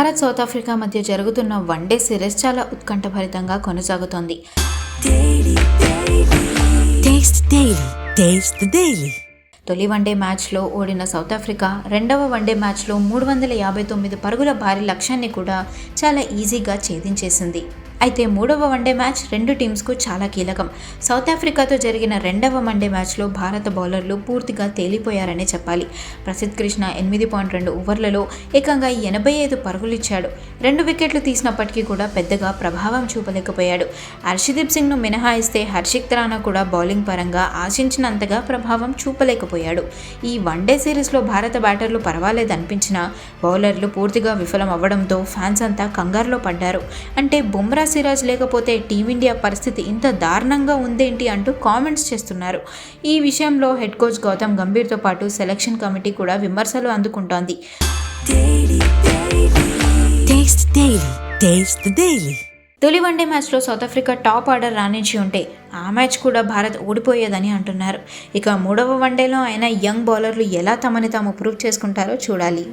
Bharat south Africa మధ్య జరుగుతున్న one day series చాలా ఉత్కంఠభరితంగా కొనసాగుతోంది. తొలి వన్డే మ్యాచ్లో ఓడిన సౌత్ ఆఫ్రికా రెండవ వన్డే మ్యాచ్లో మూడు వందల యాభై తొమ్మిది పరుగుల భారీ లక్ష్యాన్ని కూడా చాలా ఈజీగా ఛేదించేసింది. అయితే మూడవ వన్డే మ్యాచ్ రెండు టీమ్స్కు చాలా కీలకం. సౌత్ ఆఫ్రికాతో జరిగిన రెండవ వన్డే మ్యాచ్లో భారత బౌలర్లు పూర్తిగా తేలిపోయారనే చెప్పాలి. ప్రసిద్ధ్ కృష్ణ ఎనిమిది పాయింట్ రెండు ఓవర్లలో ఏకంగా ఎనభై ఐదు పరుగులిచ్చాడు. రెండు వికెట్లు తీసినప్పటికీ కూడా పెద్దగా ప్రభావం చూపలేకపోయాడు. హర్షదీప్ సింగ్ను మినహాయిస్తే హర్షిక్ రాణా కూడా బౌలింగ్ పరంగా ఆశించినంతగా ప్రభావం చూపలేకపోయాడు. ఈ వన్డే సిరీస్లో భారత బ్యాటర్లు పర్వాలేదనిపించినా బౌలర్లు పూర్తిగా విఫలం అవ్వడంతో ఫ్యాన్స్ అంతా కంగారులో పడ్డారు. అంటే బుమ్రా సిరాజ్ లేకపోతే టీమిండియా పరిస్థితి ఇంత దారుణంగా ఉందేంటి అంటూ కామెంట్స్ చేస్తున్నారు. ఈ విషయంలో హెడ్ కోచ్ గౌతమ్ గంభీర్తో పాటు సెలక్షన్ కమిటీ కూడా విమర్శలు అందుకుంటోంది. తొలి వన్డే మ్యాచ్లో సౌత్ ఆఫ్రికా టాప్ ఆర్డర్ రాణించి ఉంటే ఆ మ్యాచ్ కూడా భారత్ ఓడిపోయేదని అంటున్నారు. ఇక మూడవ వన్డేలో అయినా యంగ్ బౌలర్లు ఎలా తమని తాము ప్రూవ్ చేసుకుంటారో చూడాలి.